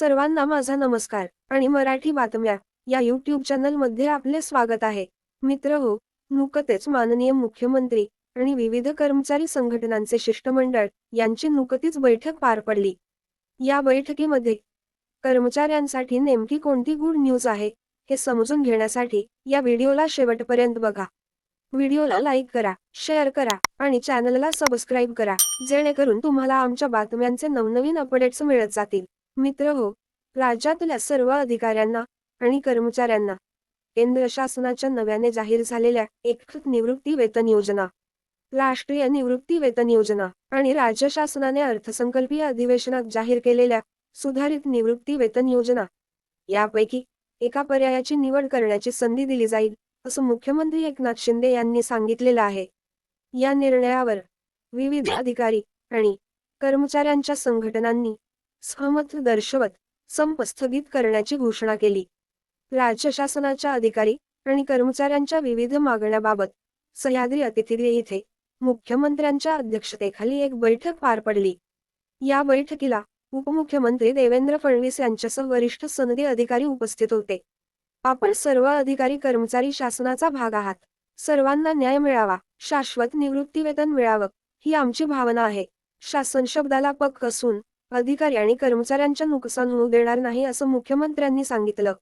सर्वांना माझा नमस्कार आणि मराठी बातम्या या युट्यूब चॅनलमध्ये आपले स्वागत आहे. मित्र हो नुकतेच माननीय मुख्यमंत्री आणि विविध कर्मचारी संघटनांचे शिष्टमंडळ यांची नुकतीच बैठक पार पडली. या बैठकीमध्ये कर्मचाऱ्यांसाठी नेमकी कोणती गुड न्यूज आहे हे समजून घेण्यासाठी या व्हिडिओला शेवटपर्यंत बघा. व्हिडिओला लाईक करा शेअर करा आणि चॅनलला सबस्क्राईब करा जेणेकरून तुम्हाला आमच्या बातम्यांचे नवनवीन अपडेट्स मिळत जातील. मित्र हो राज्यातल्या सर्व अधिकाऱ्यांना आणि कर्मचाऱ्यांना केंद्र शासनाच्या नव्याने जाहीर झालेल्या एककृत निवृत्ती वेतन योजना राष्ट्रीय निवृत्ती वेतन योजना आणि राज्य शासनाने अर्थसंकल्पीय अधिवेशनात जाहीर केलेल्या सुधारित निवृत्ती वेतन योजना यापैकी एका पर्यायाची निवड करण्याची संधी दिली जाईल असं मुख्यमंत्री एकनाथ शिंदे यांनी सांगितलेलं आहे. या निर्णयावर विविध अधिकारी आणि कर्मचाऱ्यांच्या संघटनांनी सहमत दर्शवत संप स्थगित करण्याची घोषणा केली. राज्य शासनाच्या अधिकारी आणि कर्मचाऱ्यांच्या विविध मागण्याबाबत सह्याद्री अतिथीगृह येथे मुख्यमंत्र्यांच्या अध्यक्षतेखाली एक बैठक पार पडली. या बैठकीला उपमुख्यमंत्री देवेंद्र फडणवीस यांच्यासह वरिष्ठ सनदी अधिकारी उपस्थित होते. आपण सर्व अधिकारी कर्मचारी शासनाचा भाग आहात. सर्वांना न्याय मिळावा शाश्वत निवृत्ती वेतन मिळावं ही आमची भावना आहे. शासन शब्दाला पक्क असून अधिकारी आणि कर्मचाऱ्यांच्या नुकसान होऊ देणार नाही असं मुख्यमंत्र्यांनी सांगितलं.